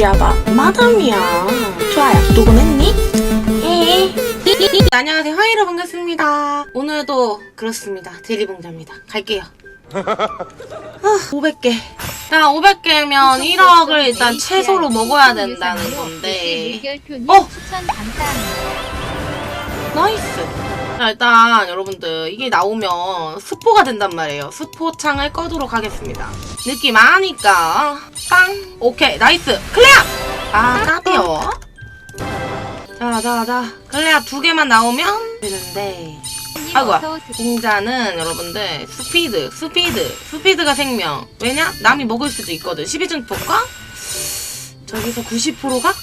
느려봐. 마담이야. 좋아요. 구독은 했니? 에 안녕하세요. 하이로 반갑습니다. 오늘도 그렇습니다. 대리봉자입니다. 갈게요. 아, 500개. 자, 500개면 1억을 일단 최소로 먹어야 된다는 건데. 어! 나이스. 자, 일단 여러분들 이게 나오면 스포가 된단 말이에요. 스포 창을 꺼도록 하겠습니다. 느낌 아니까 빵. 오케이, 나이스. 클레어. 아, 까비요. 자, 자, 자. 클레어 두 개만 나오면 되는데. 아이고야. 공자는 여러분들 스피드, 스피드, 스피드가 생명. 왜냐? 남이 먹을 수도 있거든. 12증폭과 저기서 90%가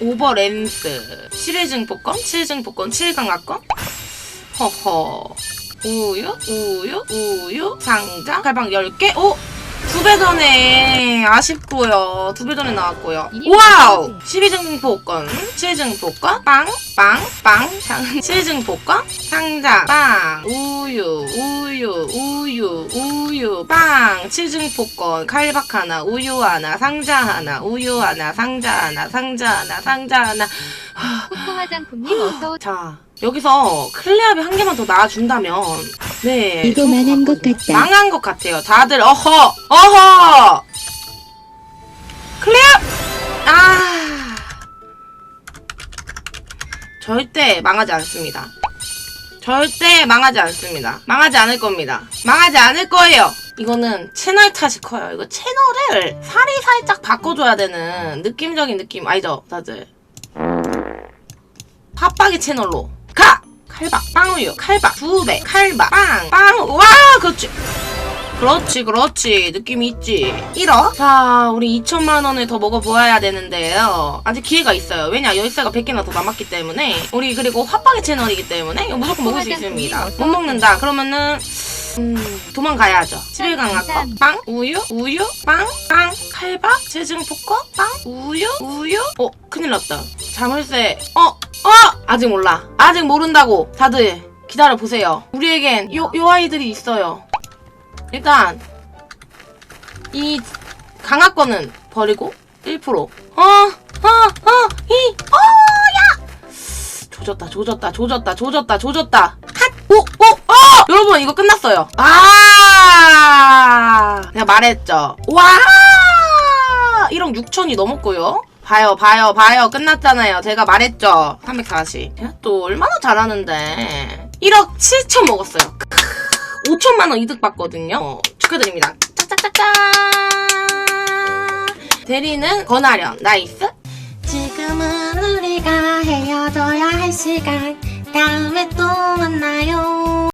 오버랜스 11증폭권, 7증폭권, 7강화권 허허 우유, 우유, 우유 상자 갈방 10개 오! 두 배 전에 아쉽고요. 두 배 전에 나왔고요. 와우! 12증폭권, 7증폭권, 빵, 빵, 빵, 상, 7증폭권, 상자, 빵, 우유, 우유, 우유, 우유, 빵, 7증폭권, 칼박 하나, 우유 하나, 상자 하나, 우유 하나, 상자 하나, 상자 하나, 상자 하나. 코코 화장품님 어서. 자, 여기서 클레압이 한 개만 더 나와준다면, 네. 이거 망한 것. 같다. 망한 것 같아요. 다들, 어허! 어허! 클레압! 아. 절대 망하지 않습니다. 절대 망하지 않습니다. 망하지 않을 겁니다. 망하지 않을 거예요. 이거는 채널 탓이 커요. 이거 채널을 살이 살짝 바꿔줘야 되는 느낌적인 느낌 아니죠, 다들? 팥빵이 채널로 가! 칼박, 빵우유, 칼박, 두 배, 칼박, 빵, 빵, 와, 그렇지. 그렇지, 그렇지. 느낌이 있지. 1억? 자, 우리 2천만 원을 더 먹어보아야 되는데요. 아직 기회가 있어요. 왜냐, 열쇠가 100개나 더 남았기 때문에. 우리 그리고 화빵의 채널이기 때문에 이거 무조건 먹을 수 있습니다. 못 먹는다. 그러면은 음, 도망가야죠. 11강 아까 빵, 우유, 우유, 빵, 빵, 칼박, 재증폭거, 빵, 우유, 우유. 어, 큰일 났다. 자물쇠. 어, 어! 아직 몰라. 아직 모른다고. 다들 기다려 보세요. 우리에겐 요, 요 아이들이 있어요. 일단 이 강화권은 버리고 1%. 어, 어, 어, 이, 어, 야! 조졌다, 조졌다, 조졌다, 조졌다, 조졌다. 핫! 오, 오, 어! 여러분, 이거 끝났어요. 아! 내가 말했죠. 와! 1억 6천이 넘었고요. 봐요, 봐요, 봐요. 끝났잖아요. 제가 말했죠. 340. 제가 또 얼마나 잘하는데. 1억 7천 먹었어요. 5천만 원 이득 봤거든요. 어, 축하드립니다. 짝짝짝짝. 대리는 권하련. 나이스. 지금은 우리가 헤어져야 할 시간. 다음에 또 만나요.